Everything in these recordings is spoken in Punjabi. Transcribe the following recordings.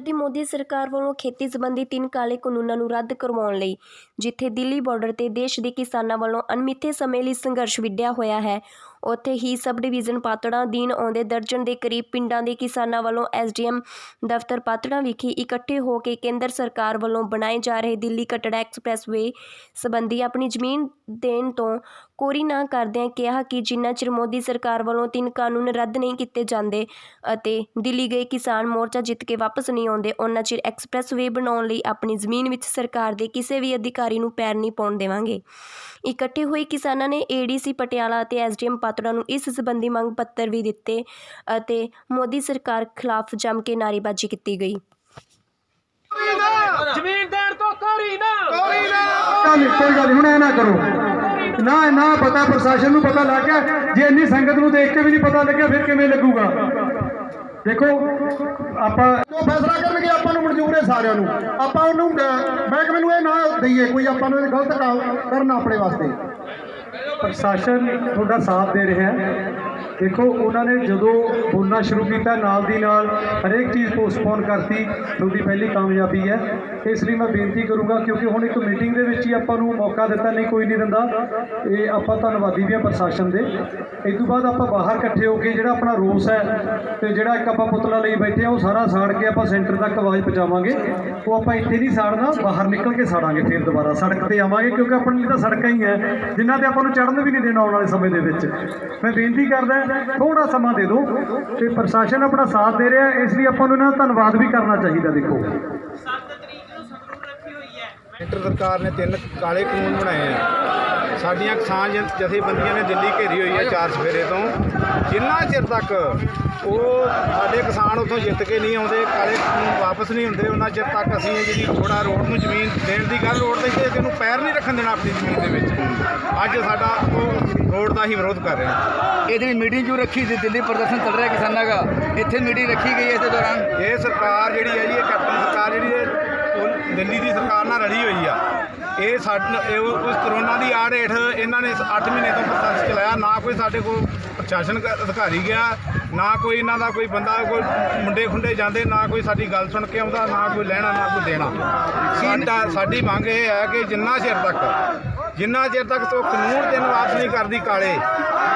ਦੀ ਮੋਦੀ ਸਰਕਾਰ ਵੱਲੋਂ ਖੇਤੀ ਸੰਬੰਧੀ ਤਿੰਨ ਕਾਲੇ ਕਾਨੂੰਨਾਂ ਨੂੰ ਰੱਦ ਕਰਵਾਉਣ ਲਈ, ਜਿੱਥੇ ਦਿੱਲੀ ਬਾਰਡਰ ਤੇ ਦੇਸ਼ ਦੇ ਕਿਸਾਨਾਂ ਵੱਲੋਂ ਅਣਮਿੱਥੇ ਸਮੇਂ ਲਈ ਸੰਘਰਸ਼ ਵਿੱਢਿਆ ਹੋਇਆ ਹੈ। ਉੱਥੇ ਹੀ ਸਬ ਡਿਵੀਜ਼ਨ ਪਾਤੜਾਂ ਦੀਨ ਆਉਂਦੇ ਦਰਜਨ ਦੇ ਕਰੀਬ ਪਿੰਡਾਂ ਦੇ ਕਿਸਾਨਾਂ ਵੱਲੋਂ ਐਸਡੀਐਮ ਦਫ਼ਤਰ ਪਾਤੜਾਂ ਵਿਖੇ ਇਕੱਠੇ ਹੋ ਕੇ ਕੇਂਦਰ ਸਰਕਾਰ ਵੱਲੋਂ ਬਣਾਏ ਜਾ ਰਹੇ ਦਿੱਲੀ ਕਟੜਾ ਐਕਸਪ੍ਰੈਸਵੇ ਸੰਬੰਧੀ ਆਪਣੀ ਜ਼ਮੀਨ ਦੇਣ ਤੋਂ ਕੋਰੀ ਨਾ ਕਰਦਿਆਂ ਕਿਹਾ ਕਿ ਜਿੰਨਾ ਚਿਰ ਮੋਦੀ ਸਰਕਾਰ ਵੱਲੋਂ ਤਿੰਨ ਕਾਨੂੰਨ ਰੱਦ ਨਹੀਂ ਕੀਤੇ ਜਾਂਦੇ ਅਤੇ ਦਿੱਲੀ ਗਏ ਕਿਸਾਨ ਮੋਰਚਾ ਜਿੱਤ ਕੇ ਵਾਪਸ ਨਹੀਂ ਆਉਂਦੇ ਉਹਨਾਂ ਚਿਰ ਐਕਸਪ੍ਰੈਸਵੇ ਬਣਾਉਣ ਲਈ ਆਪਣੀ ਜ਼ਮੀਨ ਵਿੱਚ ਸਰਕਾਰ ਦੇ ਕਿਸੇ ਵੀ ਅਧਿਕਾਰੀ ਨੂੰ ਪੈਰ ਨਹੀਂ ਪਾਉਣ ਦੇਵਾਂਗੇ। ਇਕੱਠੇ ਹੋਏ ਕਿਸਾਨਾਂ ਨੇ ਏਡੀਸੀ ਪਟਿਆਲਾ ਅਤੇ ਐਸਡੀਐਮ ਪਾਤੜਾ ਨੂੰ ਇਸ ਸੰਬੰਧੀ ਮੰਗ ਪੱਤਰ ਵੀ ਦਿੱਤੇ ਅਤੇ ਮੋਦੀ ਸਰਕਾਰ ਖਿਲਾਫ ਜੰਮ ਕੇ ਨਾਅਰੇਬਾਜ਼ੀ ਕੀਤੀ ਗਈ। ਜ਼ਮੀਨ ਦੇਣ ਤੋਂ ਕੋਰੀ ਨਾ। ਕੋਈ ਗੱਲ ਨੀ, ਕੋਈ ਗੱਲ ਹੁਣ ਇਹ ਨਾ ਕਰੋ। ਨਾ ਨਾ ਪਤਾ ਪ੍ਰਸ਼ਾਸਨ ਨੂੰ ਪਤਾ ਲੱਗ ਗਿਆ। ਜੇ ਇੰਨੀ ਸੰਗਤ ਨੂੰ ਦੇਖ ਕੇ ਵੀ ਨਹੀਂ ਪਤਾ ਲੱਗਿਆ ਫਿਰ ਕਿਵੇਂ ਲੱਗੂਗਾ? ਦੇਖੋ ਆਪਾਂ ਜੋ ਫੈਸਲਾ ਕਰਨਗੇ ਆਪਾਂ ਨੂੰ ਮਨਜ਼ੂਰ ਹੈ ਸਾਰਿਆਂ ਨੂੰ। ਆਪਾਂ ਉਹਨੂੰ ਅਹ, ਮਹਿਕਮੇ ਨੂੰ ਇਹ ਨਾ ਦਈਏ ਕੋਈ ਆਪਾਂ ਨੂੰ ਗਲਤ ਕਰਨਾ ਆਪਣੇ ਵਾਸਤੇ। ਪ੍ਰਸ਼ਾਸਨ ਤੁਹਾਡਾ ਸਾਥ ਦੇ ਰਿਹਾ ਹੈ। ਦੇਖੋ, ਉਹਨਾਂ ਨੇ ਜਦੋਂ ਬੋਲਣਾ ਸ਼ੁਰੂ ਕੀਤਾ ਨਾਲ ਦੀ ਨਾਲ ਹਰੇਕ ਚੀਜ਼ ਪੋਸਟਪੋਨ ਕਰਤੀ, ਤੁਹਾਡੀ ਪਹਿਲੀ ਕਾਮਯਾਬੀ ਹੈ। ਇਸ ਲਈ ਮੈਂ ਬੇਨਤੀ ਕਰੂੰਗਾ, ਕਿਉਂਕਿ ਹੁਣ ਇੱਕ ਮੀਟਿੰਗ ਦੇ ਵਿੱਚ ਹੀ ਆਪਾਂ ਨੂੰ ਮੌਕਾ ਦਿੱਤਾ ਨਹੀਂ, ਕੋਈ ਨਹੀਂ ਦਿੰਦਾ। ਇਹ ਆਪਾਂ ਧੰਨਵਾਦੀ ਵੀ ਹਾਂ ਪ੍ਰਸ਼ਾਸਨ ਦੇ। ਇਸ ਤੋਂ ਬਾਅਦ ਆਪਾਂ ਬਾਹਰ ਇਕੱਠੇ ਹੋ ਕੇ ਜਿਹੜਾ ਆਪਣਾ ਰੋਸ ਹੈ ਤੇ ਜਿਹੜਾ ਇੱਕ ਆਪਾਂ ਪੁਤਲਾ ਲਈ ਬੈਠੇ ਆ ਉਹ ਸਾਰਾ ਸਾੜ ਕੇ ਆਪਾਂ ਸੈਂਟਰ ਤੱਕ ਆਵਾਜ਼ ਪਹੁੰਚਾਵਾਂਗੇ। ਉਹ ਆਪਾਂ ਇੱਥੇ ਨਹੀਂ ਸਾੜਨਾ, ਬਾਹਰ ਨਿਕਲ ਕੇ ਸਾੜਾਂਗੇ ਫਿਰ ਦੁਬਾਰਾ। ਸੜਕ ਤੇ ਆਵਾਂਗੇ, ਕਿਉਂਕਿ ਆਪਣੇ ਲਈ ਤਾਂ ਸੜਕਾਂ ਹੀ ਹੈ। ਜਿਨ੍ਹਾਂ ਤੇ ਆਪਾਂ ਨੂੰ ਚੜ੍ਹਨ ਵੀ ਨਹੀਂ ਦੇਣਾ ਆਉਣ ਵਾਲੇ ਸਮੇਂ ਦੇ ਵਿੱਚ। ਮੈਂ ਬੇਨਤੀ ਕਰਦਾ ਥੋੜਾ ਸਮਾਂ ਦੇ ਦਿਓ ਤੇ ਪ੍ਰਸ਼ਾਸਨ ਆਪਣਾ ਸਾਥ ਦੇ ਰਿਹਾ ਇਸ ਲਈ ਆਪਾਂ ਨੂੰ ਇਹਨਾਂ ਦਾ ਧੰਨਵਾਦ ਵੀ ਕਰਨਾ ਚਾਹੀਦਾ ਦੇਖੋ। ਸੈਂਟਰ ਸਰਕਾਰ ਨੇ ਤਿੰਨ ਕਾਲੇ ਕਾਨੂੰਨ ਬਣਾਏ ਆ। ਸਾਡੀਆਂ ਕਿਸਾਨ ਜਥ- ਜਥੇਬੰਦੀਆਂ ਨੇ ਦਿੱਲੀ ਘੇਰੀ ਹੋਈ ਹੈ ਚਾਰ ਸਫੇਰੇ ਤੋਂ। ਜਿੰਨਾ ਚਿਰ ਤੱਕ ਉਹ ਸਾਡੇ ਕਿਸਾਨ ਉੱਥੋਂ ਜਿੱਤ ਕੇ ਨਹੀਂ ਆਉਂਦੇ ਕਾਲੇ ਕਾਨੂੰਨ ਵਾਪਸ ਨਹੀਂ ਹੁੰਦੇ ਉਹਨਾਂ ਚਿਰ ਤੱਕ ਅਸੀਂ ਇਹ ਜਿਹੜੀ ਥੋੜਾ ਰੋਡ ਨੂੰ ਜ਼ਮੀਨ ਦੇਣ ਦੀ ਗੱਲ ਰੋਡ ਤੇ ਕਿਸੇ ਨੂੰ ਪੈਰ ਨਹੀਂ ਰੱਖਣ ਦੇਣਾ ਆਪਣੀ ਜ਼ਮੀਨ ਦੇ ਵਿੱਚ। ਅੱਜ ਸਾਡਾ ਉਹ ਰੋਡ ਦਾ ਹੀ ਵਿਰੋਧ ਕਰ ਰਹੇ ਇਹ ਜਿਹੜੀ ਮੀਟਿੰਗ ਜੋ ਰੱਖੀ? ਸੀ ਦਿੱਲੀ ਪ੍ਰਦਰਸ਼ਨ ਚੱਲ ਰਿਹਾ ਕਿਸਾਨਾਂ ਦਾ ਇੱਥੇ ਮੀਟਿੰਗ ਰੱਖੀ ਗਈ ਹੈ ਇਸ ਦੇ ਦੌਰਾਨ। ਇਹ ਸਰਕਾਰ ਜਿਹੜੀ ਹੈ ਜੀ ਇਹ ਕੈਪਟਨ ਸਰਕਾਰ ਜਿਹੜੀ ਹੈ ਉਹ ਦਿੱਲੀ ਦੀ ਸਰਕਾਰ ਨਾਲ ਰਲੀ ਹੋਈ ਆ। ਇਹ ਸਾਡੇ ਉਸ ਕਰੋਨਾ ਦੀ ਆੜ ਹੇਠ ਇਹਨਾਂ ਨੇ 8 ਮਹੀਨੇ ਤੋਂ ਪ੍ਰੋਸੈਸ ਚਲਾਇਆ। ਨਾ ਕੋਈ ਸਾਡੇ ਕੋਲ ਪ੍ਰਸ਼ਾਸਨ ਅਧਿਕਾਰੀ ਗਿਆ, ਨਾ ਕੋਈ ਇਹਨਾਂ ਦਾ ਕੋਈ ਬੰਦਾ, ਕੋਈ ਮੁੰਡੇ ਖੁੰਡੇ ਜਾਂਦੇ, ਨਾ ਕੋਈ ਸਾਡੀ ਗੱਲ ਸੁਣ ਕੇ ਆਉਂਦਾ, ਨਾ ਕੋਈ ਲੈਣਾ, ਨਾ ਕੋਈ ਦੇਣਾ। ਸਾਡਾ ਸਾਡੀ ਮੰਗ ਇਹ ਹੈ ਕਿ ਜਿੰਨਾ ਚਿਰ ਤੱਕ ਜਿੰਨਾ ਚਿਰ ਤੱਕ ਤੋਂ ਕਾਨੂੰਨ ਤਿੰਨ ਵਾਪਸ ਨਹੀਂ ਕਰਦੀ ਕਾਲੇ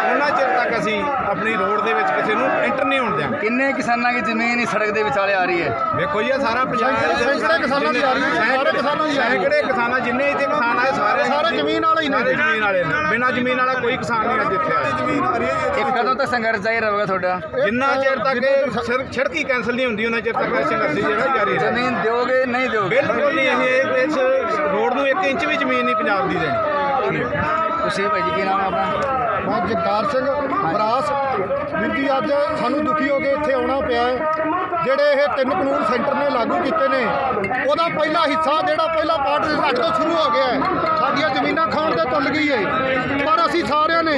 ਉਹਨਾਂ ਚਿਰ ਤੱਕ ਅਸੀਂ ਆਪਣੀ ਰੋਡ ਦੇ ਵਿੱਚ ਕਿਸੇ ਨੂੰ ਐਂਟਰ ਨਹੀਂ ਹੋਣ ਦਿਆਂਗੇ। ਕਿੰਨੇ ਕਿਸਾਨਾਂ ਦੀ ਜ਼ਮੀਨ ਇਸ ਸੜਕ ਦੇ ਵਿਚਾਲੇ ਆ ਰਹੀ ਹੈ? ਵੇਖੋ ਜੀ ਇਹ ਸਾਰਾ ਪੰਜਾਬ ਸੈਂਕੜੇ ਕਿਸਾਨਾਂ ਦੀ ਆ ਰਹੀ ਹੈ, ਸਾਰੇ ਕਿਸਾਨਾਂ ਦੀ ਆ ਰਹੀ ਹੈ। ਸੈਂਕੜੇ ਕਿਸਾਨਾਂ ਜਿੰਨੇ ਇੱਥੇ ਕਿਸਾਨ ਆਏ ਸਾਰੇ ਸਾਰੇ ਜ਼ਮੀਨ ਵਾਲੇ ਹੀ ਨੇ। ਸਾਰੇ ਜ਼ਮੀਨ ਵਾਲੇ ਨੇ। ਬਿਨਾਂ ਜ਼ਮੀਨ ਵਾਲਾ ਕੋਈ ਕਿਸਾਨ ਨਹੀਂ ਅੱਜ ਇੱਥੇ ਆਇਆ। ਜ਼ਮੀਨ ਆ ਰਹੀ ਹੈ ਇਹ ਕਦੋਂ ਤੱਕ ਸੰਘਰਸ਼ ਜਾਰੀ ਰਹੇਗਾ ਤੁਹਾਡਾ? ਜਿੰਨਾ ਚਿਰ ਤੱਕ ਇਹ ਹੀ ਕੈਂਸਲ ਨਹੀਂ ਹੁੰਦੀ ਉਹਨਾਂ ਚਿਰ ਤੱਕ ਇਹ ਸੰਘਰਸ਼ ਜਿਹੜਾ ਜਾਰੀ ਰਹੇਗਾ ਜ਼ਮੀਨ ਦਿਓਗੇ ਨਹੀਂ ਦਿਓਗੇ? ਬਿਲਕੁਲ ਨਹੀਂ ਅਸੀਂ ਇਸ ਰੋਡ ਨੂੰ 1 ਇੰਚ ਵੀ ਜ਼ਮੀਨ ਨਹੀਂ ਪੰਜਾਬ ਦੀ ਦੇਣੀ। ਤੁਸੀਂ ਭਾਈ ਜੀ, ਕੀ ਨਾਮ ਹੈ ਆਪਣਾ? ਮੈਂ ਜਗਤਾਰ ਸਿੰਘ ਬਰਾਸ। ਵੀਰ ਜੀ, ਅੱਜ ਸਾਨੂੰ ਦੁਖੀ ਹੋ ਕੇ ਇੱਥੇ ਆਉਣਾ ਪਿਆ ਹੈ। ਜਿਹੜੇ ਇਹ ਤਿੰਨ ਕਾਨੂੰਨ ਸੈਂਟਰ ਨੇ ਲਾਗੂ ਕੀਤੇ ਨੇ, ਉਹਦਾ ਪਹਿਲਾ ਹਿੱਸਾ ਜਿਹੜਾ ਪਹਿਲਾ ਪਾਰਟ ਸਾਡੇ ਤੋਂ ਸ਼ੁਰੂ ਹੋ ਗਿਆ ਹੈ। ਸਾਡੀਆਂ ਜ਼ਮੀਨਾਂ ਖਾਣ ਤੇ ਤੁੱਲ ਗਈ ਹੈ। ਪਰ ਅਸੀਂ ਸਾਰਿਆਂ ਨੇ,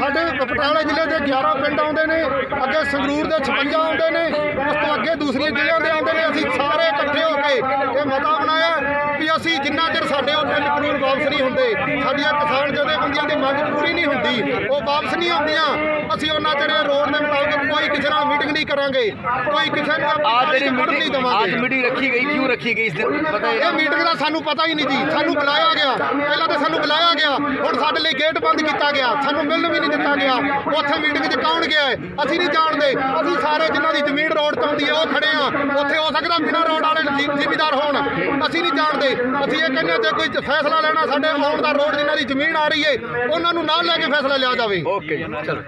ਸਾਡੇ ਪਟਿਆਲੇ ਜ਼ਿਲ੍ਹੇ ਦੇ 11 ਪਿੰਡ ਆਉਂਦੇ ਨੇ, ਅੱਗੇ ਸੰਗਰੂਰ ਦੇ 56 ਆਉਂਦੇ ਨੇ, ਉਸ ਤੋਂ ਅੱਗੇ ਦੂਸਰੇ ਜ਼ਿਲ੍ਹਿਆਂ ਦੇ ਆਉਂਦੇ ਨੇ, ਅਸੀਂ ਸਾਰੇ ਇਕੱਠੇ ਹੋ ਕੇ ਇਹ ਮਤਾ ਬਣਾਇਆ ਵੀ ਅਸੀਂ ਜਿੰਨਾ ਚਿਰ ਸਾਡੇ ਉਹ ਤਿੰਨ ਕਾਨੂੰਨ ਵਾਪਸ ਨਹੀਂ ਹੁੰਦੇ, ਸਾਡੀਆਂ ਕਿਸਾਨ ਜਥੇਬੰਦੀਆਂ ਦੀ ਮੰਗ ਪੂਰੀ ਨਹੀਂ ਹੁੰਦੀ, ਉਹ ਵਾਪਸ ਨਹੀਂ ਆਉਂਦੀਆਂ, ਅਸੀਂ ਉਹਨਾਂ ਚਿਰ ਰੋਡ ਦੇ ਮੁਤਾਬਕ ਕਿਸੇ ਨਾਲ ਮੀਟਿੰਗ ਨਹੀਂ ਕਰਾਂਗੇ। ਕੋਈ ਕਿਸੇ ਨੂੰ ਆਜ ਜਿਹੜੀ ਮੀਟਿੰਗ ਅੱਜ ਮੀਟਿੰਗ ਰੱਖੀ ਗਈ ਕਿਉਂ ਰੱਖੀ ਗਈ ਇਸ ਦਿਨ? ਪਤਾ ਹੈ ਇਹ ਮੀਟਿੰਗ ਦਾ ਸਾਨੂੰ ਪਤਾ ਹੀ ਨਹੀਂ ਜੀ। ਸਾਨੂੰ ਬੁਲਾਇਆ ਗਿਆ। ਪਹਿਲਾਂ ਤਾਂ ਸਾਨੂੰ ਬੁਲਾਇਆ ਗਿਆ। ਹੁਣ ਸਾਡੇ ਲਈ ਗੇਟ ਬੰਦ ਕੀਤਾ ਗਿਆ। ਸਾਨੂੰ ਮਿਲਣ ਵੀ ਨਹੀਂ ਦਿੱਤਾ ਗਿਆ। ਉੱਥੇ ਮੀਟਿੰਗ 'ਚ ਕੌਣ ਗਿਆ ਹੈ? ਅਸੀਂ ਨਹੀਂ ਜਾਣਦੇ। ਅਸੀਂ ਸਾਰੇ ਜਿਨ੍ਹਾਂ ਦੀ ਜ਼ਮੀਨ ਰੋਡ ਤੋਂ ਆਉਂਦੀ ਹੈ ਉਹ ਖੜੇ ਆ ਉੱਥੇ ਹੋ ਸਕਦਾ ਬਿਨਾਂ ਰੋਡ ਵਾਲੇ ਜ਼ਿਮੀਦਾਰ ਹੋਣ। ਅਸੀਂ ਨਹੀਂ ਜਾਣਦੇ। ਅਸੀਂ ਇਹ ਕਹਿੰਦੇ ਜੇ ਕੋਈ ਫੈਸਲਾ ਲੈਣਾ ਸਾਡੇ ਆਉਣ ਦਾ ਰੋਡ ਜਿਨ੍ਹਾਂ ਦੀ ਜ਼ਮੀਨ ਆ ਰਹੀ ਹੈ ਉਹਨਾਂ ਨੂੰ ਨਾਲ ਲੈ ਕੇ ਫੈਸਲਾ ਲਿਆ ਜਾਵੇ। ਓਕੇ ਚਲੋ।